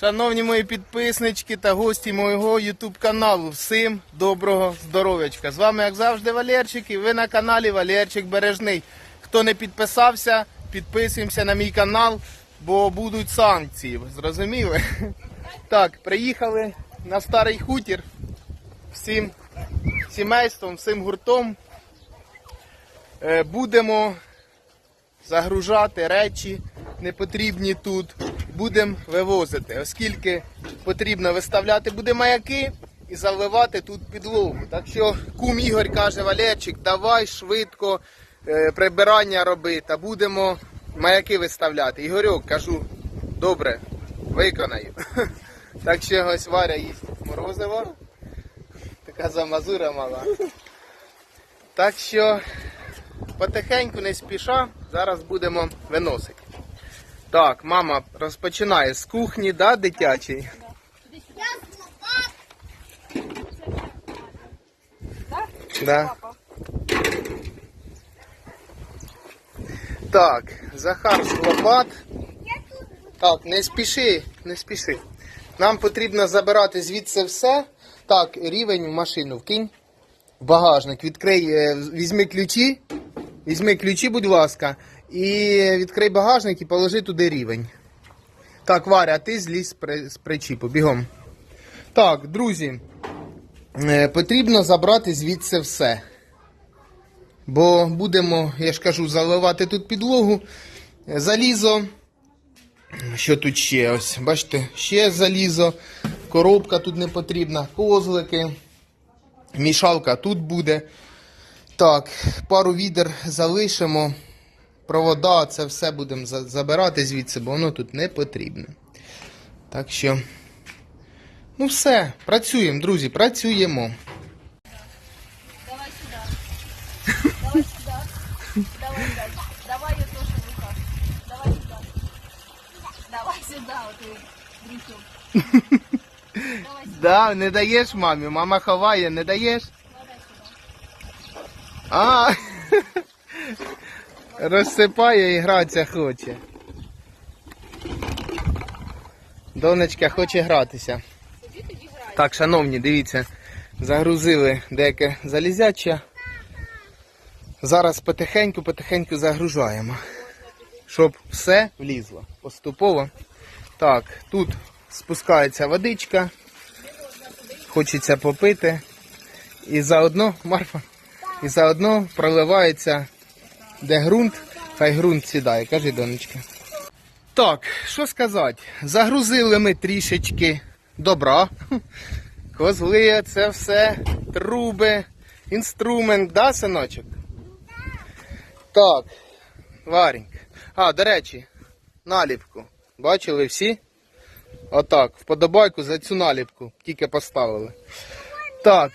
Шановні мої підписнички та гості моєго YouTube каналу, всім доброго здоров'ячка. З вами, як завжди, Валерчик, і ви на каналі Валерчик Бережний. Хто не підписався, підписуємося на мій канал, бо будуть санкції. Зрозуміли? Так, приїхали на старий хутір всім сімейством, всім гуртом. Е, Будемо загружати речі непотрібні тут. Будемо вивозити, оскільки потрібно виставляти буде маяки і заливати тут підлогу. Так що кум Ігор каже, Валерчик, давай швидко е, прибирання роби та будемо маяки виставляти. Ігорьок, кажу, добре, виконаю. Так що ось Варя їсть морозиво. Така замазура мала. Так що потихеньку не спіша, зараз будемо виносити. Так, мама розпочинає з кухні, да, дитячий? Да. Так, Захар з лопат. Так, не спіши, не спіши. Нам потрібно забирати звідси все. Так, рівень в машину вкинь. Багажник. Відкрий, е, візьми ключі. Візьми ключі, будь ласка, і відкрий багажник і положи туди рівень. Так, Варя, ти злізь з причіпу, бігом. Так, друзі, е, потрібно забрати звідси все. Бо будемо, я ж кажу, заливати тут підлогу. Е, Залізо. Що тут ще? Ось, бачите, ще залізо. Коробка тут не потрібна, козлики. Мішалка тут буде. Так, пару відер залишимо. Провода, це все будемо забирати звідси, бо воно тут не потрібно. Так що, ну все, працюємо, друзі, працюємо. Давай сюда. Давай сюда. Давай дальше. Давай я в руках. Давай сюда. Давай сюда, вот ты дрючок. Давай сюда. Да, не даєш мамі, мама ховає, не даєш? Давай сюда. А, розсипає і гратися хоче. Донечка хоче гратися. Так, шановні, дивіться, загрузили деяке залізяче. Зараз потихеньку-потихеньку загружаємо, щоб все влізло поступово. Так, тут спускається водичка, хочеться попити. І заодно, Марфа, і заодно проливається де ґрунт, хай ґрунт сідає, каже донечка. Так, що сказати, загрузили ми трішечки добра. Козли, це все, труби, інструмент, да, синочок? Так, Варенька. А, до речі, наліпку. Бачили всі? Отак, вподобайку за цю наліпку тільки поставили. Так,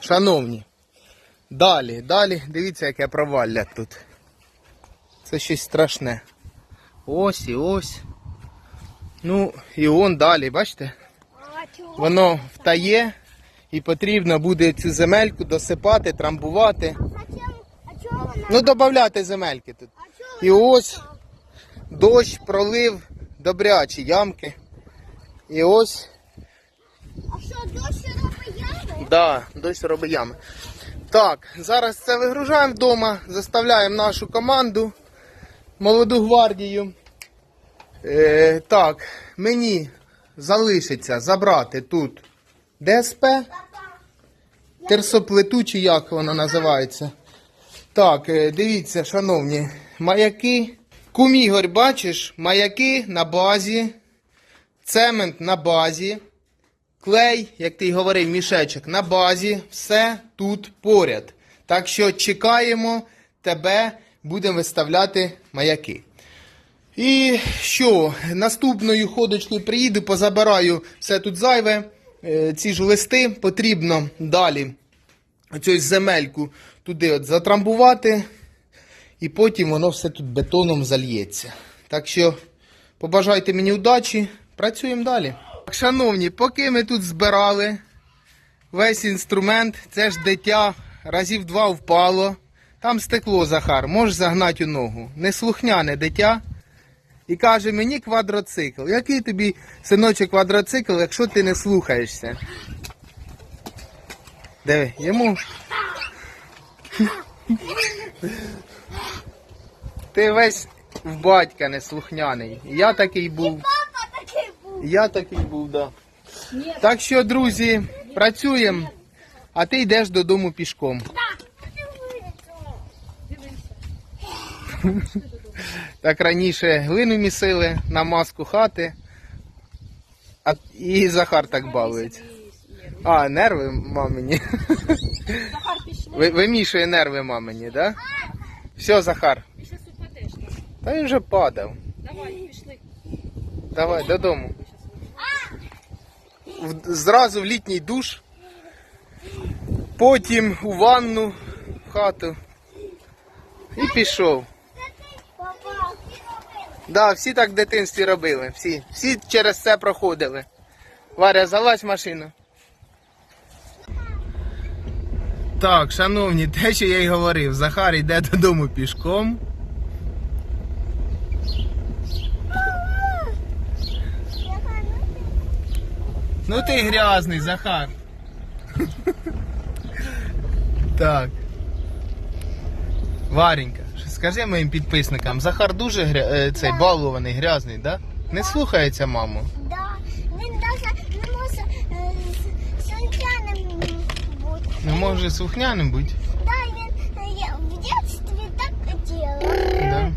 шановні. Далі, далі, дивіться, яке провалля тут. Це щось страшне. Ось і ось. Ну, і он далі, бачите? Воно втає і потрібно буде цю земельку досипати, трамбувати. Ну, додати земельки тут. І ось дощ пролив добрячі ямки. І ось, А що, дощ робить ями? да, дощ робить ями. Так, зараз це вигружаємо вдома, заставляємо нашу команду, молоду гвардію. Е, так, мені залишиться забрати тут ДСП, терсоплиту, чи як воно називається. Так, е, дивіться, шановні, маяки. Кумігорь, бачиш, маяки на базі, цемент на базі, клей, як ти й говорив, мішечок на базі, все тут поряд. Так що чекаємо тебе, будемо виставляти маяки. І що, наступною ходочкою приїду, позабираю все тут зайве. Е, Ці ж листи потрібно далі оцю земельку туди от затрамбувати, і потім воно все тут бетоном зальється. Так що побажайте мені удачі, працюємо далі. Шановні, поки ми тут збирали весь інструмент, це ж дитя разів два впало. Там стекло Захар, можеш загнати у ногу. Неслухняне дитя. і каже мені квадроцикл. Який тобі, синочок, квадроцикл, якщо ти не слухаєшся? Диви, йому. Ти весь в батька неслухняний. Я такий був. Я такий був, да. Так що, друзі, працюємо, а ти йдеш додому пішком. Так раніше глину місили на маску хати, а і Захар так балується. А, нерви мамині. Ви- Вимішує нерви мамині, да? Все, Захар. Та він вже падав. Давай, пішли. Давай, додому. Зразу в літній душ, потім у ванну в хату. І пішов. Да, всі так в дитинстві робили. Всі, всі через це проходили. Варя, залазь машину. Так, шановні, те, що я й говорив, Захар йде додому пішком. Ну ти грязний, Захар. Так. Варенька, скажи моїм підписникам, Захар дуже гря... е, цей балований, грязний, да? Не слухається маму. Да. Він навіть не може е, з- бути. Не може слухняним бути. Да, він е, в дитинстві так хотіла. Да?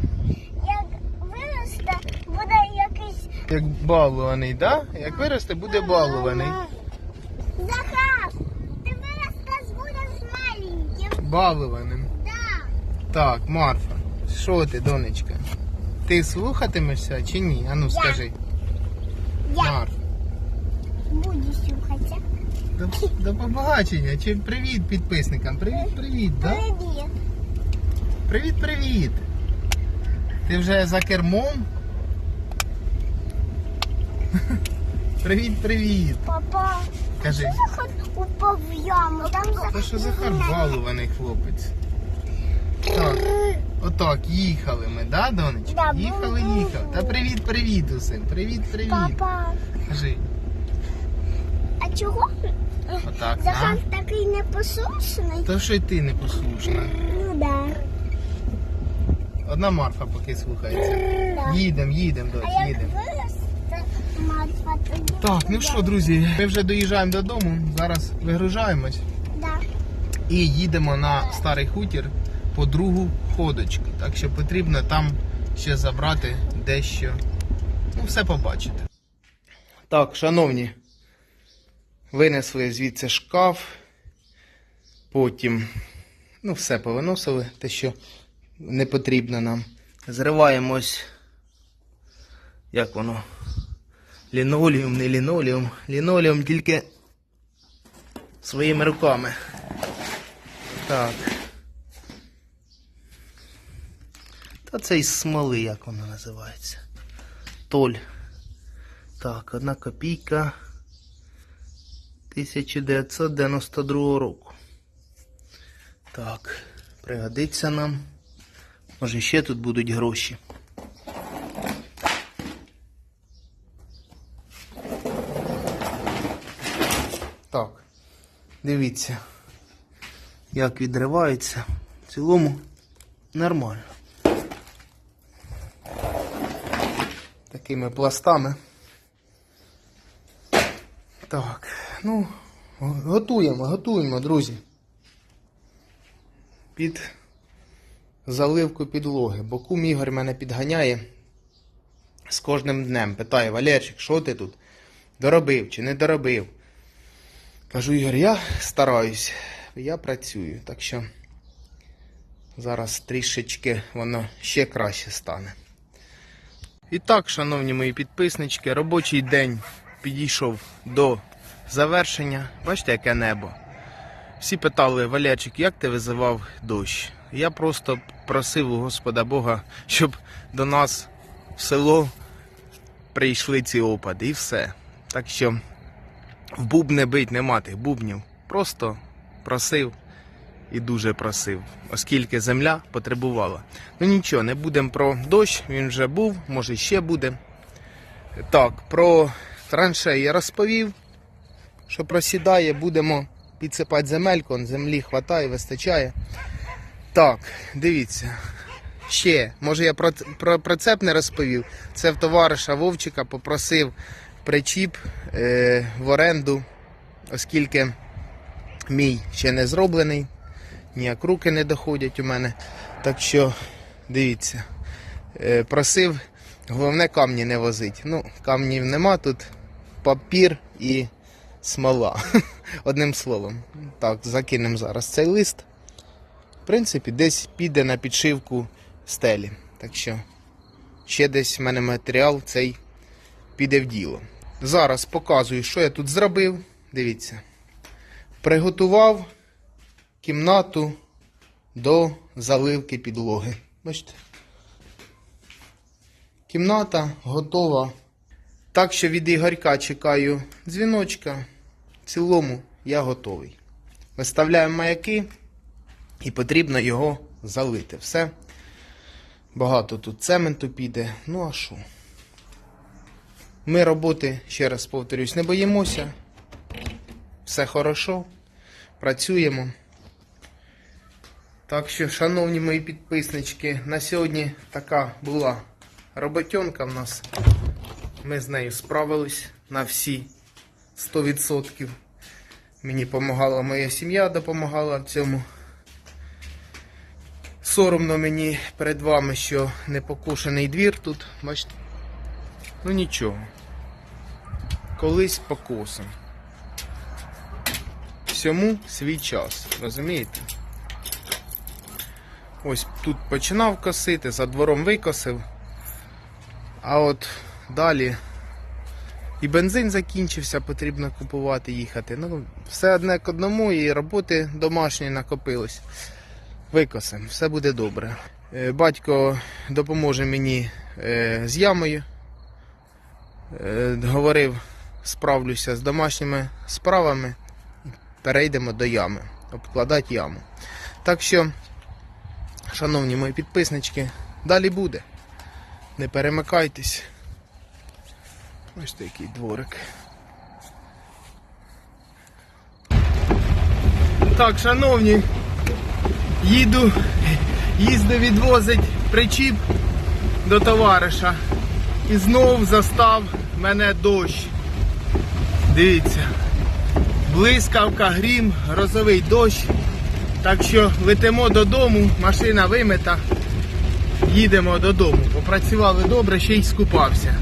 Як виросте, буде Як балований, да? Як виросте, буде балований. Захар, ти виростеш, будеш маленьким. Балованим. Да. Так, Марфа, що ти, донечка? Ти слухатимешся чи ні? Ану скажи. Я Марфа. буду слухатися. До, до побачення. Чи привіт підписникам. Привіт, привіт, да? Привіт. Привіт, привіт. Ти вже за кермом? Привіт, привіт. Папа, Кажи. Захар упав в яму. Там Та що Захар балований хлопець. Так, отак, їхали ми, да, донечка? Да, Їхали, їхали. Та привіт, привіт усім. Привіт, привіт. Папа, Кажи. а чого Отак, Захар на. такий непослушний? То що й ти непослушна. Ну да. Одна Марфа поки слухається. да. Їдем, їдем, доць, А як їдем. виросте, Марфа, тоді Так, ну що, друзі, ми вже доїжджаємо додому. Зараз вигружаємось. Да. і їдемо на старий хутір по другу ходочку. Так що потрібно там ще забрати дещо. Ну, все побачите. Так, шановні, винесли звідси шкаф. Потім, ну, все повиносили, те, що не потрібно нам. Зриваємось. Як воно? Лінолеум, не лінолеум. Лінолеум тільки своїми руками. Так. Та це із смоли, як вона називається. Толь. Так, одна копійка 1992 року. Так, пригодиться нам. Може ще тут будуть гроші. Так, дивіться як відривається. В цілому нормально. Такими пластами. Так, ну, готуємо, готуємо, друзі. Під заливку підлоги. Бо кум Ігор мене підганяє з кожним днем. Питає, Валерчик, що ти тут? Доробив чи не доробив? Кажу, Ігор, я стараюсь, я працюю, так що зараз трішечки воно ще краще стане. І так, шановні мої підписнички, робочий день підійшов до завершення. Бачите, яке небо. Всі питали, Валерчик, як ти визивав дощ? Я просто просив у Господа Бога, щоб до нас в село прийшли ці опади і все. Так що в бубни бить нема тих бубнів. Просто просив і дуже просив, оскільки земля потребувала. Ну нічого, не будемо про дощ, він вже був, може ще буде. Так, про траншеї я розповів, що просідає, будемо підсипати земельку, землі хватає, вистачає. Так, дивіться. Ще, може я про, про прицеп не розповів. Це в товариша Вовчика попросив причіп е, в оренду, оскільки мій ще не зроблений, ніяк руки не доходять у мене. Так що, дивіться, е, просив, головне камні не возить. Ну, камнів нема тут, папір і смола. Одним словом. Так, закинемо зараз цей лист. В принципі, десь піде на підшивку стелі. Так що ще десь в мене матеріал цей піде в діло. Зараз показую, що я тут зробив. Дивіться. Приготував кімнату до заливки підлоги. Бачите? Кімната готова. Так що від Ігорька чекаю дзвіночка. В цілому я готовий. Виставляємо маяки і потрібно його залити. Все. Багато тут цементу піде. Ну а що? Ми роботи, ще раз повторюсь, не боїмося. Все хорошо. Працюємо. Так що, шановні мої підписнички, на сьогодні така була роботенка в нас. Ми з нею справились на всі 100%. Мені допомагала моя сім'я, допомагала цьому. Соромно мені перед вами, що не покошений двір тут. Бачите? Ну нічого. Колись покосим. Всьому свій час, розумієте? Ось тут починав косити, за двором викосив. А от далі і бензин закінчився, потрібно купувати, їхати. Ну, все одне к одному, і роботи домашньої накопилось. Викосим, все буде добре. Е, Батько допоможе мені е, з ямою. Е, Говорив, справлюся з домашніми справами. Перейдемо до ями, обкладати яму. Так що, шановні мої підписнички, далі буде. Не перемикайтесь. Ось такий дворик. Так, шановні, їду, їзди відвозить причіп до товариша. І знов застав мене дощ. Дивіться. Блискавка, грім, грозовий дощ. Так що летимо додому, машина вимита. Їдемо додому. Попрацювали добре, ще й скупався.